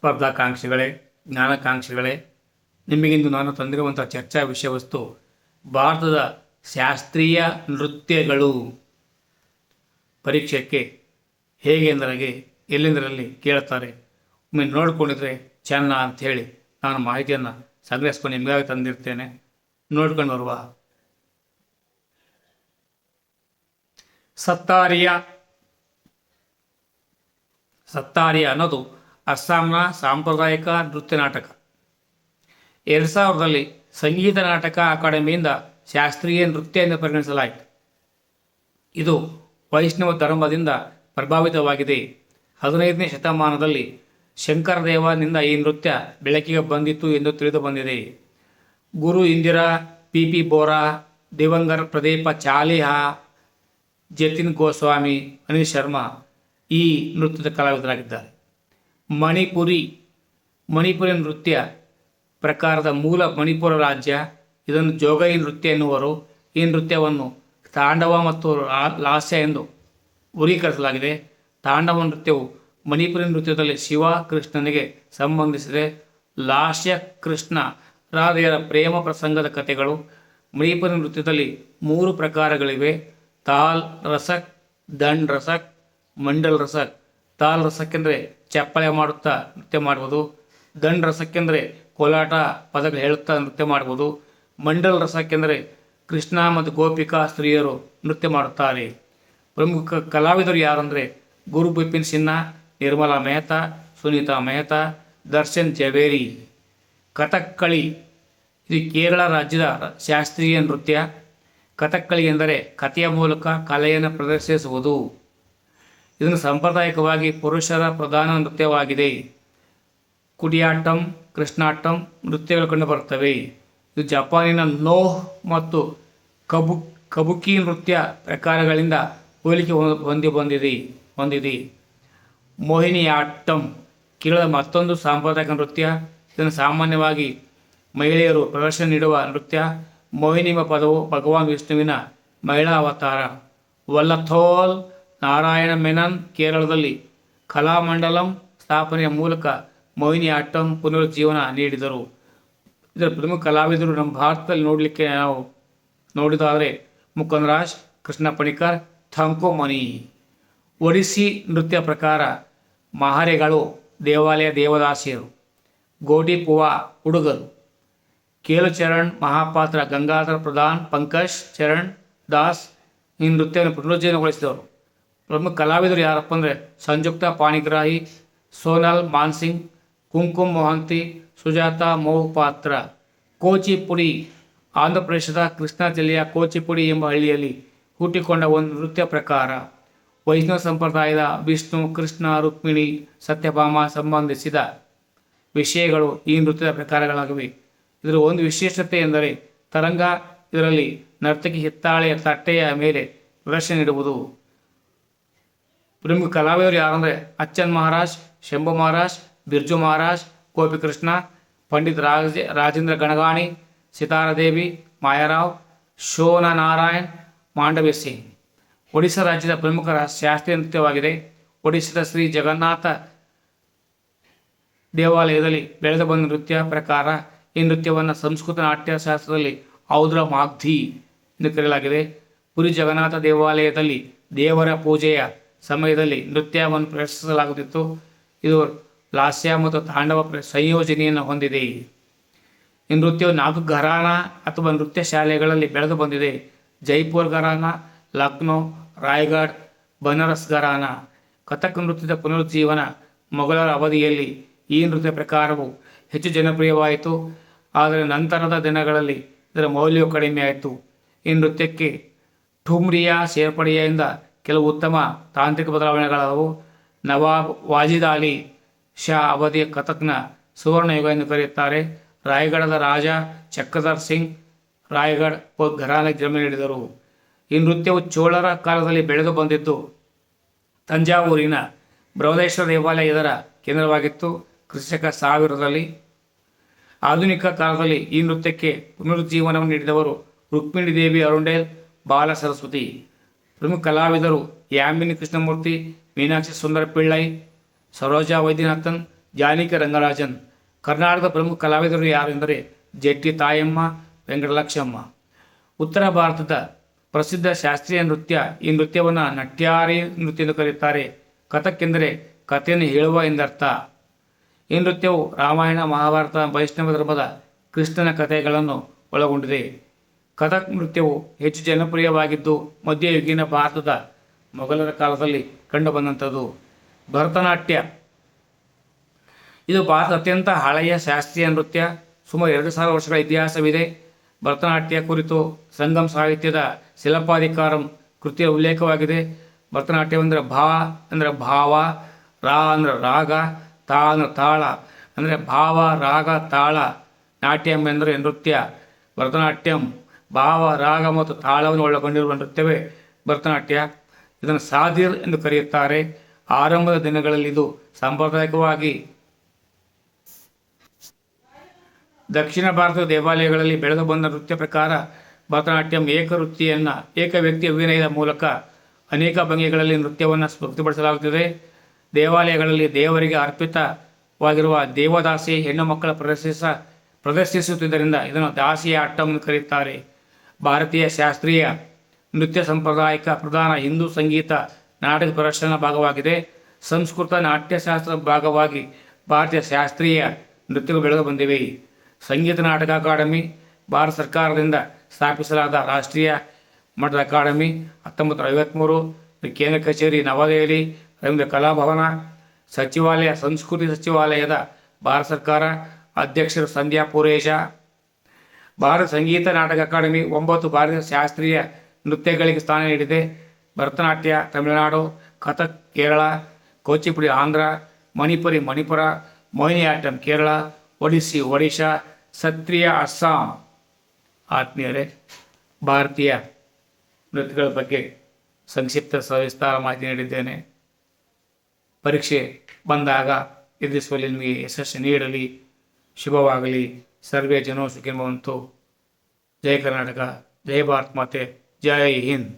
ಸ್ಪರ್ಧಾಕಾಂಕ್ಷಿಗಳೇ, ಜ್ಞಾನಕಾಂಕ್ಷಿಗಳೇ, ನಿಮಗಿಂದು ನಾನು ತಂದಿರುವಂಥ ಚರ್ಚಾ ವಿಷಯವಸ್ತು, ಭಾರತದ ಶಾಸ್ತ್ರೀಯ ನೃತ್ಯಗಳು ಪರೀಕ್ಷೆಗೆ ಹೇಗೆ ಎಂದರಾಗೆ, ಎಲ್ಲಿಂದರಲ್ಲಿ ಕೇಳ್ತಾರೆ ಒಮ್ಮೆ ನೋಡಿಕೊಂಡಿದ್ರೆ ಚೆನ್ನ ಅಂಥೇಳಿ ನಾನು ಮಾಹಿತಿಯನ್ನು ಸಂಗ್ರಹಿಸ್ಕೊಂಡು ನಿಮಗಾಗಿ ತಂದಿರ್ತೇನೆ. ನೋಡ್ಕೊಂಡು ಬರುವ. ಸತ್ತಾರಿಯ. ಸತ್ತಾರಿಯ ಅನ್ನೋದು ಅಸ್ಸಾಂನ ಸಾಂಪ್ರದಾಯಿಕ ನೃತ್ಯ ನಾಟಕ. ಎರಡು ಸಾವಿರದಲ್ಲಿ ಸಂಗೀತ ನಾಟಕ ಅಕಾಡೆಮಿಯಿಂದ ಶಾಸ್ತ್ರೀಯ ನೃತ್ಯ ಎಂದು ಪರಿಗಣಿಸಲಾಯಿತು. ಇದು ವೈಷ್ಣವ ಧರ್ಮದಿಂದ ಪ್ರಭಾವಿತವಾಗಿದೆ. ಹದಿನೈದನೇ ಶತಮಾನದಲ್ಲಿ ಶಂಕರದೇವನಿಂದ ಈ ನೃತ್ಯ ಬೆಳಕಿಗೆ ಬಂದಿತ್ತು ಎಂದು ತಿಳಿದು ಬಂದಿದೆ. ಗುರು ಇಂದಿರಾ, ಪಿ ಪಿ ಬೋರಾ, ದಿವಂಗರ್ ಪ್ರದೀಪ ಚಾಲಿಹಾ, ಜತಿನ್ ಗೋಸ್ವಾಮಿ, ಅನಿಲ್ ಶರ್ಮಾ ಈ ನೃತ್ಯದ ಕಲಾವಿದರಾಗಿದ್ದಾರೆ. ಮಣಿಪುರಿ ಮಣಿಪುರಿ ನೃತ್ಯ ಪ್ರಕಾರದ ಮೂಲ ಮಣಿಪುರ ರಾಜ್ಯ. ಇದನ್ನು ಜೋಗೈ ನೃತ್ಯ ಎನ್ನುವರು. ಈ ನೃತ್ಯವನ್ನು ತಾಂಡವ ಮತ್ತು ಲಾಸ್ಯ ಎಂದು ವರ್ಗೀಕರಿಸಲಾಗಿದೆ. ತಾಂಡವ ನೃತ್ಯವು ಮಣಿಪುರಿ ನೃತ್ಯದಲ್ಲಿ ಶಿವ ಕೃಷ್ಣನಿಗೆ ಸಂಬಂಧಿಸಿದೆ. ಲಾಸ್ಯ ಕೃಷ್ಣ ರಾಧೆಯರ ಪ್ರೇಮ ಪ್ರಸಂಗದ ಕಥೆಗಳು. ಮಣಿಪುರಿ ನೃತ್ಯದಲ್ಲಿ ಮೂರು ಪ್ರಕಾರಗಳಿವೆ. ತಾಲ್ ರಸಕ್, ದಂಡ್ ರಸಕ್, ಮಂಡಲ್ ರಸಕ್. ತಾಲ್ ರಸಕ್ಕೆಂದರೆ ಚಪ್ಪಳೆ ಮಾಡುತ್ತಾ ನೃತ್ಯ ಮಾಡುವುದು ದಂಡ ರಸಕ್ಕೆಂದರೆ ಕೋಲಾಟ ಪದಗಳು ಹೇಳುತ್ತಾ ನೃತ್ಯ ಮಾಡ್ಬೋದು. ಮಂಡಲ ರಸಕ್ಕೆಂದರೆ ಕೃಷ್ಣ ಮತ್ತು ಗೋಪಿಕಾ ಸ್ತ್ರೀಯರು ನೃತ್ಯ ಮಾಡುತ್ತಾರೆ. ಪ್ರಮುಖ ಕಲಾವಿದರು ಯಾರಂದರೆ ಗುರು ಬಿಪಿನ್ ಸಿನ್ಹಾ, ನಿರ್ಮಲಾ ಮೆಹ್ತಾ, ಸುನೀತಾ ಮೆಹ್ತಾ, ದರ್ಶನ್ ಜವೇರಿ. ಕಥಕ್ಕಳಿ ಇದು ಕೇರಳ ರಾಜ್ಯದ ಶಾಸ್ತ್ರೀಯ ನೃತ್ಯ. ಕಥಕ್ಕಳಿ ಎಂದರೆ ಕಥೆಯ ಮೂಲಕ ಕಲೆಯನ್ನು ಪ್ರದರ್ಶಿಸುವುದು. ಇದನ್ನು ಸಾಂಪ್ರದಾಯಿಕವಾಗಿ ಪುರುಷರ ಪ್ರಧಾನ ನೃತ್ಯವಾಗಿದೆ. ಕುಡಿಯಾಟಂ, ಕೃಷ್ಣಾಟಂ ನೃತ್ಯಗಳು ಕಂಡುಬರುತ್ತವೆ ಇದು ಜಪಾನಿನ ಲೋಹ್ ಮತ್ತು ಕಬು, ಕಬುಕಿ ನೃತ್ಯ ಪ್ರಕಾರಗಳಿಂದ ಹೋಲಿಕೆ ಹೊಂದಿ ಬಂದಿದೆ ಹೊಂದಿದೆ ಮೋಹಿನಿಯಾಟ್ಟಂ ಕೇರಳದ ಮತ್ತೊಂದು ಸಾಂಪ್ರದಾಯಿಕ ನೃತ್ಯ. ಇದನ್ನು ಸಾಮಾನ್ಯವಾಗಿ ಮಹಿಳೆಯರು ಪ್ರದರ್ಶನ ನೀಡುವ ನೃತ್ಯ. ಮೋಹಿನಿಮ ಪದವು ಭಗವಾನ್ ವಿಷ್ಣುವಿನ ಮಹಿಳಾ ಅವತಾರ. ವಲ್ಲಥೋಲ್ ನಾರಾಯಣ ಮೆನನ್ ಕೇರಳದಲ್ಲಿ ಕಲಾಮಂಡಲಂ ಸ್ಥಾಪನೆಯ ಮೂಲಕ ಮೋಹಿನಿಯಾಟ್ಟಂ ಪುನರುಜ್ಜೀವನ ನೀಡಿದರು. ಇದರ ಪ್ರಮುಖ ಕಲಾವಿದರು ನಮ್ಮ ಭಾರತದಲ್ಲಿ ನೋಡಲಿಕ್ಕೆ ನಾವು ನೋಡಿದಾದರೆ ಮುಕುಂದರಾಜ್ ಕೃಷ್ಣ ಪಣಿಕರ್ ಥಂಕೋಮನಿ ಒಡಿಸಿ ನೃತ್ಯ ಪ್ರಕಾರ ಮಹಾರೆಗಳು, ದೇವಾಲಯ ದೇವದಾಸಿಯರು ಗೋಡಿಪುವಾ ಹುಡುಗರು ಕೇಲುಚರಣ್ ಮಹಾಪಾತ್ರ ಗಂಗಾಧರ ಪ್ರಧಾನ್, ಪಂಕಜ್ ಚರಣ್ ದಾಸ್ ಈ ನೃತ್ಯವನ್ನು ಪುನರುಜ್ಜೀವನಗೊಳಿಸಿದವರು. ಪ್ರಮುಖ ಕಲಾವಿದರು ಯಾರಪ್ಪ ಅಂದರೆ ಸಂಯುಕ್ತ, ಪಾಣಿಗ್ರಾಹಿ, ಸೋನಲ್, ಮಾನ್ಸಿಂಗ್, ಕುಂಕುಮ್, ಮೊಹಂತಿ, ಸುಜಾತ, ಮೋಹಪಾತ್ರ. ಕೋಚಿಪುಡಿ ಆಂಧ್ರ ಪ್ರದೇಶದ ಕೃಷ್ಣಾ ಜಿಲ್ಲೆಯ ಕೋಚಿಪುಡಿ ಎಂಬ ಹಳ್ಳಿಯಲ್ಲಿ ಹುಟ್ಟಿಕೊಂಡ ಒಂದು ನೃತ್ಯ ಪ್ರಕಾರ ವೈಷ್ಣವ ಸಂಪ್ರದಾಯದ ವಿಷ್ಣು, ಕೃಷ್ಣ, ರುಕ್ಮಿಣಿ, ಸತ್ಯಭಾಮ ಸಂಬಂಧಿಸಿದ ವಿಷಯಗಳು ಈ ನೃತ್ಯದ ಪ್ರಕಾರಗಳಾಗಿವೆ. ಇದರ ಒಂದು ವಿಶೇಷತೆ ಎಂದರೆ ತರಂಗ ಇದರಲ್ಲಿ ನರ್ತಕಿ ಹಿತ್ತಾಳೆಯ ತಟ್ಟೆಯ ಮೇಲೆ ಪ್ರದರ್ಶನ ನೀಡುವುದು. ಪ್ರಮುಖ ಕಲಾವಿದರು ಯಾರಂದರೆ ಅಚ್ಚನ್ ಮಹಾರಾಜ್, ಶಂಭು ಮಹಾರಾಜ್, ಬಿರ್ಜು ಮಹಾರಾಜ್ ಗೋಪಿಕೃಷ್ಣ ಪಂಡಿತ್ ರಾಜ, ರಾಜೇಂದ್ರ ಗಣಗಾಣಿ ಸಿತಾರದೇವಿ ಮಾಯಾರಾವ್, ಶೋನ ನಾರಾಯಣ್ ಮಾಂಡವಿ ಸಿಂಗ್. ಒಡಿಶಾ ರಾಜ್ಯದ ಪ್ರಮುಖ ಶಾಸ್ತ್ರೀಯ ನೃತ್ಯವಾಗಿದೆ. ಒಡಿಶಾದ ಶ್ರೀ ಜಗನ್ನಾಥ ದೇವಾಲಯದಲ್ಲಿ ಬೆಳೆದು ಬಂದ ನೃತ್ಯ ಪ್ರಕಾರ ಈ ನೃತ್ಯವನ್ನು ಸಂಸ್ಕೃತ ನಾಟ್ಯಶಾಸ್ತ್ರದಲ್ಲಿ ಔದ್ರ ಮಾಗ್ಧಿ ಎಂದು ಕರೆಯಲಾಗಿದೆ. ಪುರಿ ಜಗನ್ನಾಥ ದೇವಾಲಯದಲ್ಲಿ ದೇವರ ಪೂಜೆಯ ಸಮಯದಲ್ಲಿ ನೃತ್ಯವನ್ನು ಪ್ರದರ್ಶಿಸಲಾಗುತ್ತಿತ್ತು. ಇದು ಲಾಸ್ಯ ಮತ್ತು ತಾಂಡವ ಸಂಯೋಜನೆಯನ್ನು ಹೊಂದಿದೆ. ಈ ನೃತ್ಯವು ನಾಲ್ಕು ಘರಾನ ಅಥವಾ ನೃತ್ಯ ಶಾಲೆಗಳಲ್ಲಿ ಬೆಳೆದು ಬಂದಿದೆ. ಜೈಪುರ್ ಘರಾನ, ಲಕ್ನೋ ರಾಯ್ಗಢ್ ಬನಾರಸ್ ಘರಾನ. ಕಥಕ್ ನೃತ್ಯದ ಪುನರುಜ್ಜೀವನ ಮೊಘಲರ ಅವಧಿಯಲ್ಲಿ ಈ ನೃತ್ಯ ಪ್ರಕಾರವು ಹೆಚ್ಚು ಜನಪ್ರಿಯವಾಯಿತು. ಆದರೆ ನಂತರದ ದಿನಗಳಲ್ಲಿ ಇದರ ಮೌಲ್ಯವು ಕಡಿಮೆಯಾಯಿತು. ಈ ನೃತ್ಯಕ್ಕೆ ಠುಮ್ರಿಯ ಸೇರ್ಪಡೆಯಿಂದ ಕೆಲವು ಉತ್ತಮ ತಾಂತ್ರಿಕ ಬದಲಾವಣೆಗಳಾದವು. ನವಾಬ್ ವಾಜಿದ್ ಅಲಿ ಶಾ ಅವಧಿಯ ಕಥಕ್ನ ಸುವರ್ಣಯುಗ ಎಂದು ಕರೆಯುತ್ತಾರೆ. ರಾಯಗಢದ ರಾಜ ಚಕ್ರಧರ್ ಸಿಂಗ್ ರಾಯಗಢ ಘರಾನೆ ಜನ್ಮ ನೀಡಿದರು. ಈ ನೃತ್ಯವು ಚೋಳರ ಕಾಲದಲ್ಲಿ ಬೆಳೆದು ಬಂದಿದ್ದು ತಂಜಾವೂರಿನ ಬೃಹದೇಶ್ವರ ದೇವಾಲಯ ಇದರ ಕೇಂದ್ರವಾಗಿತ್ತು. ಕ್ರಿಸ್ತಕ ಸಾವಿರದಲ್ಲಿ ಆಧುನಿಕ ಕಾಲದಲ್ಲಿ ಈ ನೃತ್ಯಕ್ಕೆ ಪುನರುಜ್ಜೀವನವನ್ನು ನೀಡಿದವರು ರುಕ್ಮಿಣಿ ದೇವಿ ಅರುಂಡೇಲ್ ಬಾಲ ಸರಸ್ವತಿ. ಪ್ರಮುಖ ಕಲಾವಿದರು ಯಾಮಿನಿ ಕೃಷ್ಣಮೂರ್ತಿ, ಮೀನಾಕ್ಷಿ ಸುಂದರ ಪಿಳ್ಳೈ, ಸರೋಜಾ ವೈದ್ಯನಾಥನ್, ಜಾನಕಿ ರಂಗರಾಜನ್. ಕರ್ನಾಟಕದ ಪ್ರಮುಖ ಕಲಾವಿದರು ಯಾರೆಂದರೆ ಜೆಟ್ಟಿ ತಾಯಮ್ಮ ವೆಂಕಟಲಕ್ಷಮ್ಮ ಉತ್ತರ ಭಾರತದ ಪ್ರಸಿದ್ಧ ಶಾಸ್ತ್ರೀಯ ನೃತ್ಯ ಈ ನೃತ್ಯವನ್ನು ನಟ್ಯಾರಿ ನೃತ್ಯ ಎಂದು ಕರೆಯುತ್ತಾರೆ. ಕಥಕ್ ಎಂದರೆ ಕಥೆಯನ್ನು ಹೇಳುವ ಎಂದರ್ಥ. ಈ ನೃತ್ಯವು ರಾಮಾಯಣ, ಮಹಾಭಾರತ, ವೈಷ್ಣವ ಧರ್ಮದ ಕೃಷ್ಣನ ಕಥೆಗಳನ್ನು ಒಳಗೊಂಡಿದೆ. ಕಥಕ್ ನೃತ್ಯವು ಹೆಚ್ಚು ಜನಪ್ರಿಯವಾಗಿದ್ದು ಮಧ್ಯಯುಗೀನ ಭಾರತದ ಮೊಘಲರ ಕಾಲದಲ್ಲಿ ಕಂಡುಬಂದಂಥದ್ದು. ಭರತನಾಟ್ಯ. ಇದು ಭಾರತದ ಅತ್ಯಂತ ಹಳೆಯ ಶಾಸ್ತ್ರೀಯ ನೃತ್ಯ. ಸುಮಾರು ಎರಡು ಸಾವಿರ ವರ್ಷಗಳ ಇತಿಹಾಸವಿದೆ. ಭರತನಾಟ್ಯ ಕುರಿತು ಸಂಗಮ್ ಸಾಹಿತ್ಯದ ಶಿಲಪಾಧಿಕಾರಂ ಕೃತಿಯ ಉಲ್ಲೇಖವಾಗಿದೆ. ಭರತನಾಟ್ಯವೆಂದರೆ ಭಾ ಅಂದರೆ ಭಾವ, ರಾ ಅಂದರೆ ರಾಗ, ತಾ ಅಂದರೆ ತಾಳ, ಅಂದರೆ ಭಾವ, ರಾಗ, ತಾಳ, ನಾಟ್ಯಂ ಎಂದರೆ ನೃತ್ಯ. ಭರತನಾಟ್ಯಂ ಭಾವ, ರಾಗ ಮತ್ತು ತಾಳವನ್ನು ಒಳಗೊಂಡಿರುವ ನೃತ್ಯವೇ ಭರತನಾಟ್ಯ. ಇದನ್ನು ಸಾದಿರ್ ಎಂದು ಕರೆಯುತ್ತಾರೆ. ಆರಂಭದ ದಿನಗಳಲ್ಲಿ ಇದು ಸಾಂಪ್ರದಾಯಿಕವಾಗಿ ದಕ್ಷಿಣ ಭಾರತದ ದೇವಾಲಯಗಳಲ್ಲಿ ಬೆಳೆದು ಬಂದ ನೃತ್ಯ ಪ್ರಕಾರ ಭರತನಾಟ್ಯಂ ಏಕವೃತ್ತಿಯನ್ನು, ಏಕ ವ್ಯಕ್ತಿ ಅಭಿನಯದ ಮೂಲಕ ಅನೇಕ ಭಂಗಿಗಳಲ್ಲಿ ನೃತ್ಯವನ್ನು ಸ್ಫೂರ್ತಿಪಡಿಸಲಾಗುತ್ತದೆ. ದೇವಾಲಯಗಳಲ್ಲಿ ದೇವರಿಗೆ ಅರ್ಪಿತವಾಗಿರುವ ದೇವದಾಸಿ ಹೆಣ್ಣು ಮಕ್ಕಳ ಪ್ರದರ್ಶಿಸ, ಪ್ರದರ್ಶಿಸುತ್ತಿದ್ದರಿಂದ ಇದನ್ನು ದಾಸಿಯ ಎಂದು ಕರೆಯುತ್ತಾರೆ. ಭಾರತೀಯ ಶಾಸ್ತ್ರೀಯ ನೃತ್ಯ ಸಂಪ್ರದಾಯಿಕ ಪ್ರಧಾನ ಹಿಂದೂ ಸಂಗೀತ ನಾಟಕ ಪ್ರದರ್ಶನ ಭಾಗವಾಗಿದೆ. ಸಂಸ್ಕೃತ ನಾಟ್ಯಶಾಸ್ತ್ರ ಭಾಗವಾಗಿ ಭಾರತೀಯ ಶಾಸ್ತ್ರೀಯ ನೃತ್ಯಗಳು ಬೆಳೆದು ಬಂದಿವೆ. ಸಂಗೀತ ನಾಟಕ ಅಕಾಡೆಮಿ ಭಾರತ ಸರ್ಕಾರದಿಂದ ಸ್ಥಾಪಿಸಲಾದ ರಾಷ್ಟ್ರೀಯ ಮಟ್ಟದ ಅಕಾಡೆಮಿ ಹತ್ತೊಂಬತ್ತು ನೂರ ಐವತ್ತ್ಮೂರು ಕೇಂದ್ರ ಕಚೇರಿ ನವದೆಹಲಿ, ರವೀಂದ್ರ ಕಲಾಭವನ ಸಚಿವಾಲಯ, ಸಂಸ್ಕೃತಿ ಸಚಿವಾಲಯದ ಭಾರತ ಸರ್ಕಾರ, ಅಧ್ಯಕ್ಷರು ಸಂಧ್ಯಾ ಪುರೇಶ ಭಾರತ ಸಂಗೀತ ನಾಟಕ ಅಕಾಡೆಮಿ ಒಂಬತ್ತು ಭಾರತೀಯ ಶಾಸ್ತ್ರೀಯ ನೃತ್ಯಗಳಿಗೆ ಸ್ಥಾನ ನೀಡಿದೆ. ಭರತನಾಟ್ಯ, ತಮಿಳುನಾಡು, ಕಥಕ್, ಕೇರಳ, ಕೋಚಿಪುಡಿ, ಆಂಧ್ರ, ಮಣಿಪುರಿ, ಮಣಿಪುರ ಮೋಹಿನಿಯಾಟ್ಟಂ ಕೇರಳ, ಒಡಿಸ್ಸಿ, ಒಡಿಶಾ ಸತ್ರಿಯ ಅಸ್ಸಾಂ. ಆತ್ಮೀಯರೇ, ಭಾರತೀಯ ನೃತ್ಯಗಳ ಬಗ್ಗೆ ಸಂಕ್ಷಿಪ್ತ ಸವಿಸ್ತಾರ ಮಾಹಿತಿ ನೀಡಿದ್ದೇನೆ. ಪರೀಕ್ಷೆ ಬಂದಾಗ ಎದುರಿಸುವಲ್ಲಿ ನಿಮಗೆ ಯಶಸ್ಸು ನೀಡಲಿ, ಶುಭವಾಗಲಿ. ಸರ್ವೇ ಜನೋ ಸುಖಿನ್ಭವಂತು ಜಯ ಕರ್ನಾಟಕ ಜಯ ಭಾರತ್ ಮಾತೆ ಜೈ ಹಿಂದ್